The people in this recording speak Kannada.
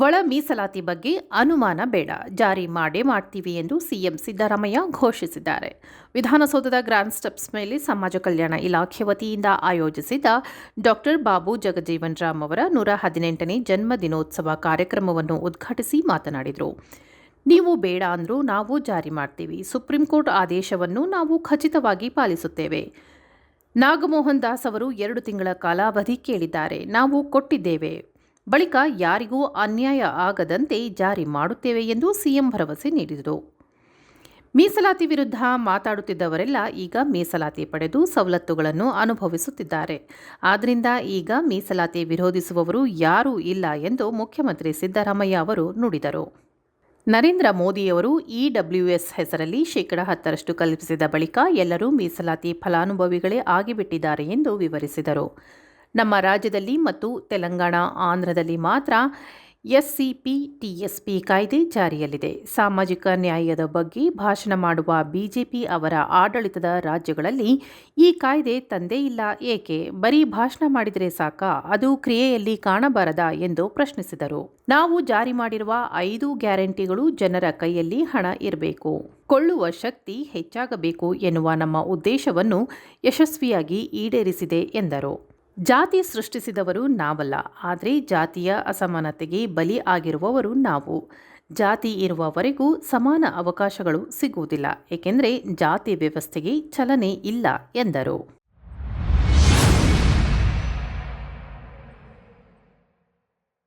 ಒಳ ಮೀಸಲಾತಿ ಬಗ್ಗೆ ಅನುಮಾನ ಬೇಡ. ಜಾರಿ ಮಾಡೇ ಮಾಡ್ತೀವಿ ಎಂದು ಸಿಎಂ ಸಿದ್ದರಾಮಯ್ಯ ಘೋಷಿಸಿದ್ದಾರೆ. ವಿಧಾನಸೌಧದ ಗ್ರ್ಯಾಂಡ್ ಸ್ಟೆಪ್ಸ್ ಮೇಲೆ ಸಮಾಜ ಕಲ್ಯಾಣ ಇಲಾಖೆ ವತಿಯಿಂದ ಆಯೋಜಿಸಿದ್ದ ಡಾಕ್ಟರ್ ಬಾಬು ಜಗಜೀವನ್ ರಾಮ್ ಅವರ ನೂರ ಹದಿನೆಂಟನೇ ಜನ್ಮ ದಿನೋತ್ಸವ ಕಾರ್ಯಕ್ರಮವನ್ನು ಉದ್ಘಾಟಿಸಿ ಮಾತನಾಡಿದರು. ನೀವು ಬೇಡ ಅಂದರೂ ನಾವು ಜಾರಿ ಮಾಡ್ತೀವಿ. ಸುಪ್ರೀಂ ಕೋರ್ಟ್ ಆದೇಶವನ್ನು ನಾವು ಖಚಿತವಾಗಿ ಪಾಲಿಸುತ್ತೇವೆ. ನಾಗಮೋಹನ್ ದಾಸ್ ಅವರು ಎರಡು ತಿಂಗಳ ಕಾಲಾವಧಿ ಕೇಳಿದ್ದಾರೆ. ನಾವು ಕೊಟ್ಟಿದ್ದೇವೆ. ಬಳಿಕ ಯಾರಿಗೂ ಅನ್ಯಾಯ ಆಗದಂತೆ ಜಾರಿ ಮಾಡುತ್ತೇವೆ ಎಂದು ಸಿಎಂ ಭರವಸೆ ನೀಡಿದರು. ಮೀಸಲಾತಿ ವಿರುದ್ಧ ಮಾತಾಡುತ್ತಿದ್ದವರೆಲ್ಲ ಈಗ ಮೀಸಲಾತಿ ಪಡೆದು ಸವಲತ್ತುಗಳನ್ನು ಅನುಭವಿಸುತ್ತಿದ್ದಾರೆ. ಆದ್ದರಿಂದ ಈಗ ಮೀಸಲಾತಿ ವಿರೋಧಿಸುವವರು ಯಾರೂ ಇಲ್ಲ ಎಂದು ಮುಖ್ಯಮಂತ್ರಿ ಸಿದ್ದರಾಮಯ್ಯ ಅವರು ನುಡಿದರು. ನರೇಂದ್ರ ಮೋದಿಯವರು ಇಡಬ್ಲ್ಯೂಎಸ್ ಹೆಸರಲ್ಲಿ ಶೇಕಡ ಹತ್ತರಷ್ಟು ಕಲ್ಪಿಸಿದ ಬಳಿಕ ಎಲ್ಲರೂ ಮೀಸಲಾತಿ ಫಲಾನುಭವಿಗಳೇ ಆಗಿಬಿಟ್ಟಿದ್ದಾರೆ ಎಂದು ವಿವರಿಸಿದರು. ನಮ್ಮ ರಾಜ್ಯದಲ್ಲಿ ಮತ್ತು ತೆಲಂಗಾಣ, ಆಂಧ್ರದಲ್ಲಿ ಮಾತ್ರ ಎಸ್ಸಿಪಿ ಟಿಎಸ್ಪಿ ಕಾಯ್ದೆ ಜಾರಿಯಲ್ಲಿದೆ. ಸಾಮಾಜಿಕ ನ್ಯಾಯದ ಬಗ್ಗೆ ಭಾಷಣ ಮಾಡುವ ಬಿಜೆಪಿ ಅವರ ಆಡಳಿತದ ರಾಜ್ಯಗಳಲ್ಲಿ ಈ ಕಾಯ್ದೆ ತಂದೇ ಇಲ್ಲ. ಏಕೆ? ಬರೀ ಭಾಷಣ ಮಾಡಿದರೆ ಸಾಕಾ? ಅದು ಕ್ರಿಯೆಯಲ್ಲಿ ಕಾಣಬಾರದ ಎಂದು ಪ್ರಶ್ನಿಸಿದರು. ನಾವು ಜಾರಿ ಮಾಡಿರುವ ಐದು ಗ್ಯಾರಂಟಿಗಳು ಜನರ ಕೈಯಲ್ಲಿ ಹಣ ಇರಬೇಕು. ಕೊಳ್ಳುವ ಶಕ್ತಿ ಹೆಚ್ಚಾಗಬೇಕು ಎನ್ನುವ ನಮ್ಮ ಉದ್ದೇಶವನ್ನು ಯಶಸ್ವಿಯಾಗಿ ಈಡೇರಿಸಿದೆ ಎಂದರು. ಜಾತಿ ಸೃಷ್ಟಿಸಿದವರು ನಾವಲ್ಲ, ಆದರೆ ಜಾತಿಯ ಅಸಮಾನತೆಗೆ ಬಲಿ ಆಗಿರುವವರು ನಾವು. ಜಾತಿ ಇರುವವರೆಗೂ ಸಮಾನ ಅವಕಾಶಗಳು ಸಿಗುವುದಿಲ್ಲ, ಏಕೆಂದರೆ ಜಾತಿ ವ್ಯವಸ್ಥೆಗೆ ಚಲನೆ ಇಲ್ಲ ಎಂದರು.